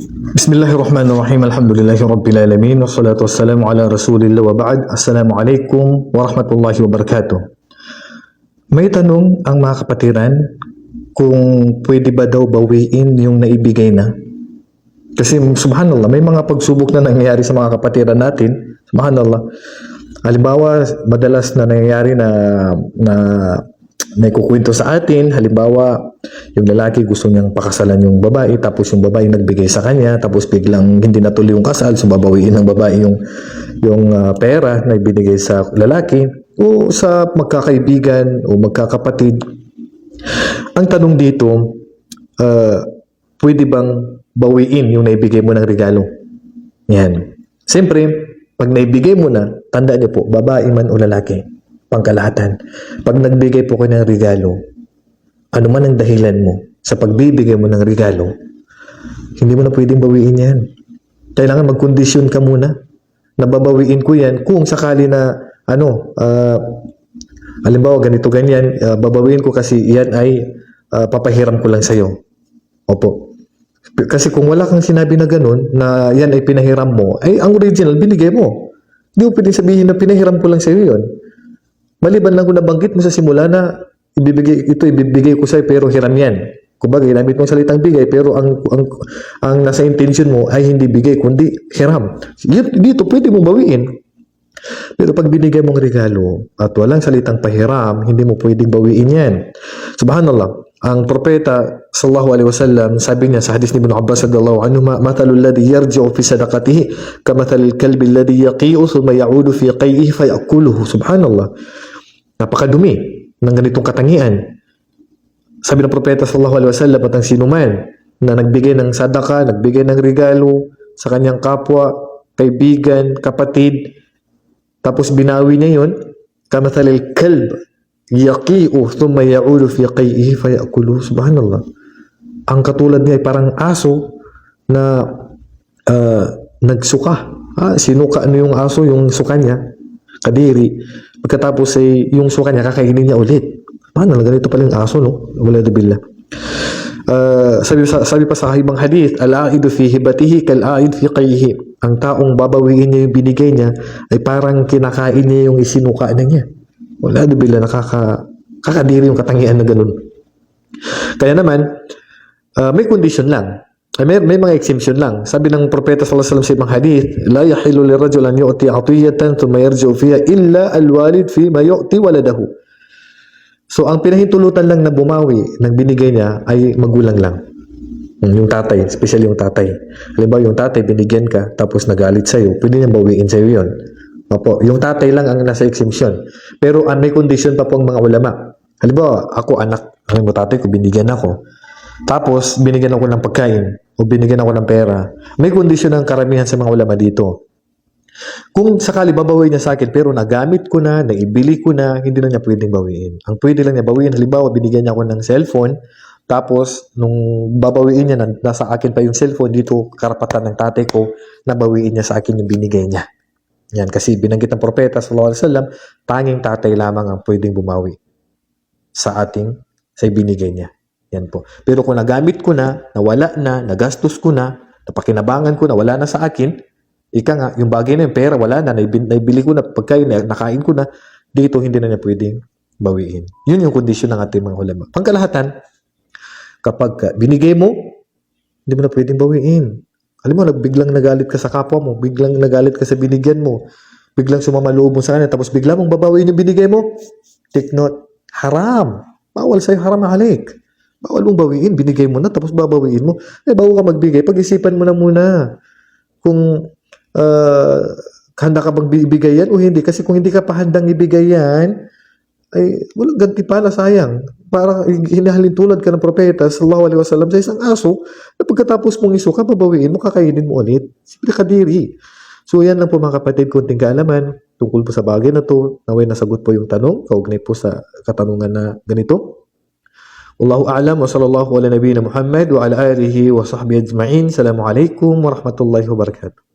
Bismillahirrahmanirrahim. Alhamdulillahi Rabbil Alamin. Wassalatu wassalamu ala Rasulillah wa ba'd. Assalamualaikum warahmatullahi wabarakatuh. May tanong ang mga kapatiran kung pwede ba daw bawiin yung naibigay na. Kasi subhanallah, may mga pagsubok na nangyayari sa mga kapatiran natin. Subhanallah. Halimbawa, madalas na nangyayari na na may kukwento sa atin, halimbawa, yung lalaki gusto niyang pakasalan yung babae, tapos yung babae nagbigay sa kanya, tapos biglang hindi natuloy yung kasal, so babawiin ng babae yung, yung ah, pera na ibinigay sa lalaki, o sa magkakaibigan o magkakapatid. Ang tanong dito, ah, pwede bang bawiin yung naibigay mo ng regalo? Yan. Siyempre, pag naibigay mo na, tandaan niyo po, babae man o lalaki, pangkalahatan. Pag nagbigay po kayo ng regalo, ano man ang dahilan mo sa pagbibigay mo ng regalo, hindi mo na pwedeng bawiin yan. Kailangan magkondisyon ka muna. Nababawiin ko yan kung sakali na, ano, ah, halimbawa ganito ganyan, ah, babawiin ko kasi yan ay ah, papahiram ko lang sa'yo. Opo. Kasi kung wala kang sinabi na ganun, na yan ay pinahiram mo, ay ang original, binigay mo. Hindi mo pwedeng sabihin na pinahiram ko lang sa'yo yun. Maliban lang kung nabanggit mo sa simula na ibibigay, ito ibibigay ko sa'yo pero hiram yan. Kumbaga, ginamit mo ang salitang bigay pero ang, ang, ang nasa intention mo ay hindi bigay kundi hiram. Dito, pwede mo bawiin. Pero pag binigay mong regalo at walang salitang pahiram, hindi mo pwedeng bawiin yan. Subhanallah. Ang propeta sallallahu alaihi wasallam sabi niya sa hadis ni Ibn Abbas radhiyallahu anhu ma mathalu alladhi yarji'u fi sadaqatihi kamathali al-kalbi alladhi yaqi'u thumma ya'udu fi qay'ihi fayakuluhu. Subhanallah. Napakadumi ng ganitong katangian. Sabi ng propeta sallallahu alaihi wasallam at ang sinuman na nagbigay ng sadaka, nagbigay ng regalo sa kanyang kapwa, kaibigan, kapatid, tapos binawi niya yun, kamathalil kalb, yaqi'u, thumma ya'udu fi qay'ihi fayakulu. Subhanallah. Ang katulad niya ay parang aso na ah, nagsuka. Ah, sinuka ano yung aso, yung suka niya, kadiri. Pagkatapos ay yung suka niya, kakainin niya ulit. Paano, ganito pala yung aso, no? Wala billah. Uh, sabi, sa, sabi pa sa ibang hadith, al-aidu fi hibatihi kal-aid fi qayhi. Ang taong babawiin niya yung binigay niya ay parang kinakain niya yung isinuka na niya. Wala bila nakaka kakadiri yung katangian na ganun. Kaya naman, uh, may condition lang. Ay, may, may mga exemption lang. Sabi ng propeta sallallahu alaihi wasallam sa ibang hadith, la yahilu lirajul an yu'ti atiyatan thumma yarji'u fiha illa al-walid fi ma yu'ti waladahu. So, ang pinahintulutan lang na bumawi ng binigay niya ay magulang lang. Mm, Yung tatay, especially yung tatay. Halimbawa, yung tatay, binigyan ka, tapos nagalit sa'yo, pwede niya bawiin sa'yo yun. Opo, yung tatay lang ang nasa exemption. Pero ang may condition pa po ang mga ulama. Halimbawa, ako anak, ang mo tatay ko, binigyan ako. Tapos, binigyan ako ng pagkain o binigyan ako ng pera. May condition ng karamihan sa mga ulama dito. Kung sakali babawi niya sa akin pero nagamit ko na, naibili ko na, hindi na niya pwedeng bawiin. Ang pwede lang niya bawiin, halimbawa binigyan niya ako ng cellphone, tapos nung babawiin niya, nan- nasa akin pa yung cellphone, dito karapatan ng tatay ko na bawiin niya sa akin yung binigay niya. Yan, kasi binanggit ng propeta sallallahu alaihi wasallam, tanging tatay lamang ang pwedeng bumawi sa ating sa binigay niya. Yan po. Pero kung nagamit ko na, nawala na, nagastos ko na, napakinabangan ko na, wala na sa akin, ika nga, yung bagay na yung pera, wala na, naibili ko na, pagkain na, nakain ko na, dito hindi na niya pwedeng bawiin. Yun yung kondisyon ng ating mga ulama. Pangkalahatan, kapag ka binigay mo, hindi mo na pwedeng bawiin. Alam mo, biglang nagalit ka sa kapwa mo, biglang nagalit ka sa binigyan mo, biglang sumama loob mo sa kanya, tapos bigla mong babawiin yung binigay mo, take note, haram. Bawal sa'yo haram halik. Bawal mong bawiin, binigay mo na, tapos babawiin mo. Eh, bago ka magbigay, pag-isipan mo na muna kung ah, handa ka bang bibigay yan o hindi. Kasi kung hindi ka pa handang ibigay yan, ay walang ganti pala, sayang. Parang hinahalin tulad ka ng propeta, sallallahu alaihi wasallam, sa isang aso, na pagkatapos mong isuka, babawiin mo, kakainin mo ulit. Simple kadiri. So yan lang po mga kapatid, kunting kaalaman tungkol po sa bagay na to. Naway nasagot po yung tanong, kaugnay po sa katanungan na ganito. Wallahu a'lam wa sallallahu ala nabiyina Muhammad wa ala alihi wa sahbihi ajma'in. Assalamu alaikum wa rahmatullahi wa barakatuh.